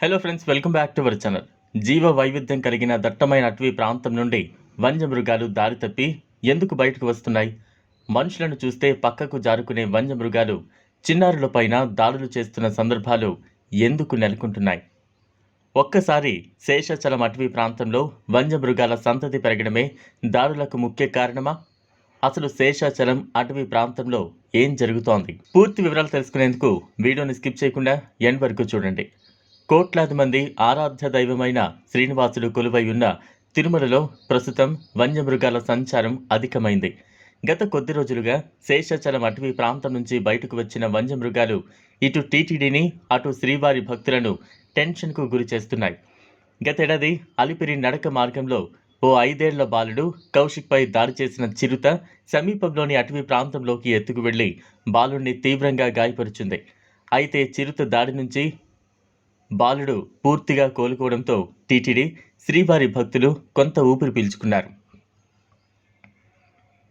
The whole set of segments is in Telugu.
Hello friends welcome back to our channel జీవ వైవిధ్యం కలిగిన దట్టమైన అటవీ ప్రాంతం నుండి వన్యమృగాలు దారి తప్పి ఎందుకు బయటకు వస్తున్నాయి? మనుషులను చూస్తే పక్కకు జారుకునే వన్యమృగాలు చిన్నారులపైన దాడులు చేస్తున్న సందర్భాలు ఎందుకు నెలకొంటున్నాయి? ఒక్కసారి శేషాచలం అటవీ ప్రాంతంలో వన్యమృగాల సంతతి పెరగడమే దారులకు ముఖ్య కారణమా? అసలు శేషాచలం అటవీ ప్రాంతంలో ఏం జరుగుతోంది? పూర్తి వివరాలు తెలుసుకునేందుకు వీడియోని స్కిప్ చేయకుండా ఎండ్ వరకు చూడండి. కోట్లాది మంది ఆరాధ్య దైవమైన శ్రీనివాసుడు కొలువై ఉన్న తిరుమలలో ప్రస్తుతం వన్యమృగాల సంచారం అధికమైంది. గత కొద్ది రోజులుగా శేషాచలం అటవీ ప్రాంతం నుంచి బయటకు వచ్చిన వన్యమృగాలు ఇటు టీటీడీని అటు శ్రీవారి భక్తులను టెన్షన్కు గురి చేస్తున్నాయి. గతేడాది అలిపిరి నడక మార్గంలో ఓ ఐదేళ్ళ బాలుడు కౌశిక్పై దాడి చేసిన చిరుత సమీపంలోని అటవీ ప్రాంతంలోకి ఎత్తుకు వెళ్ళి బాలుడిని తీవ్రంగా గాయపరుచుంది. అయితే చిరుత దాడి నుంచి బాలుడు పూర్తిగా కోలుకోవడంతో టీటీడీ శ్రీవారి భక్తులు కొంత ఊపిరి పీల్చుకున్నారు.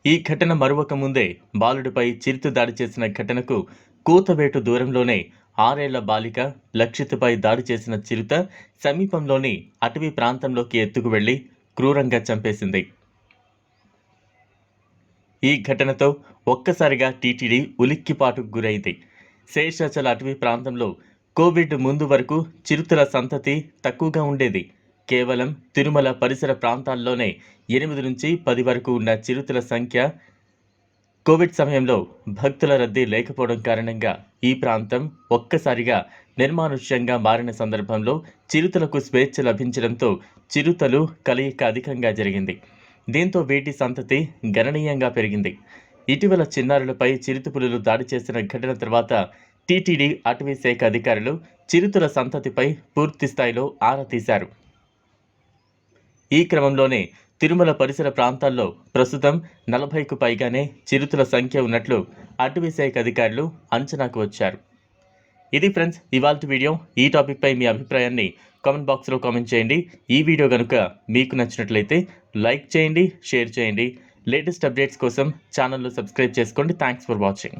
ఈ ఘటన మరొక ముందే బాలుడిపై చిరుత దాడి చేసిన ఘటనకు కూతవేటు దూరంలోనే ఆరేళ్ళ బాలిక లక్షిత్పై దాడి చేసిన చిరుత సమీపంలోని అటవీ ప్రాంతంలోకి ఎత్తుకు వెళ్ళి క్రూరంగా చంపేసింది. ఈ ఘటనతో ఒక్కసారిగా టీటీడీ ఉలిక్కిపాటుకు గురైంది. శేషాచల అటవీ ప్రాంతంలో కోవిడ్ ముందు వరకు చిరుతల సంతతి తక్కువగా ఉండేది. కేవలం తిరుమల పరిసర ప్రాంతాల్లోనే ఎనిమిది నుంచి పది వరకు ఉన్న చిరుతల సంఖ్య కోవిడ్ సమయంలో భక్తుల రద్దీ లేకపోవడం కారణంగా ఈ ప్రాంతం ఒక్కసారిగా నిర్మానుష్యంగా మారిన సందర్భంలో చిరుతలకు స్వేచ్ఛ లభించడంతో చిరుతలు కలయిక అధికంగా జరిగింది. దీంతో వీటి సంతతి గణనీయంగా పెరిగింది. ఇటీవల చిన్నారులపై చిరుతపులులు దాడి చేసిన ఘటన తర్వాత టీటీడీ అటవీశాఖ అధికారులు చిరుతుల సంతతిపై పూర్తి స్థాయిలో ఆరా తీశారు. ఈ క్రమంలోనే తిరుమల పరిసర ప్రాంతాల్లో ప్రస్తుతం నలభైకు పైగానే చిరుతుల సంఖ్య ఉన్నట్లు అటవీశాఖ అధికారులు అంచనాకు వచ్చారు. ఇది ఫ్రెండ్స్ ఇవాళ వీడియో. ఈ టాపిక్పై మీ అభిప్రాయాన్ని కామెంట్ బాక్స్లో కామెంట్ చేయండి. ఈ వీడియో కనుక మీకు నచ్చినట్లయితే లైక్ చేయండి షేర్ చేయండి. లేటెస్ట్ అప్డేట్స్ కోసం ఛానల్లో సబ్స్క్రైబ్ చేసుకోండి. Thanks for watching.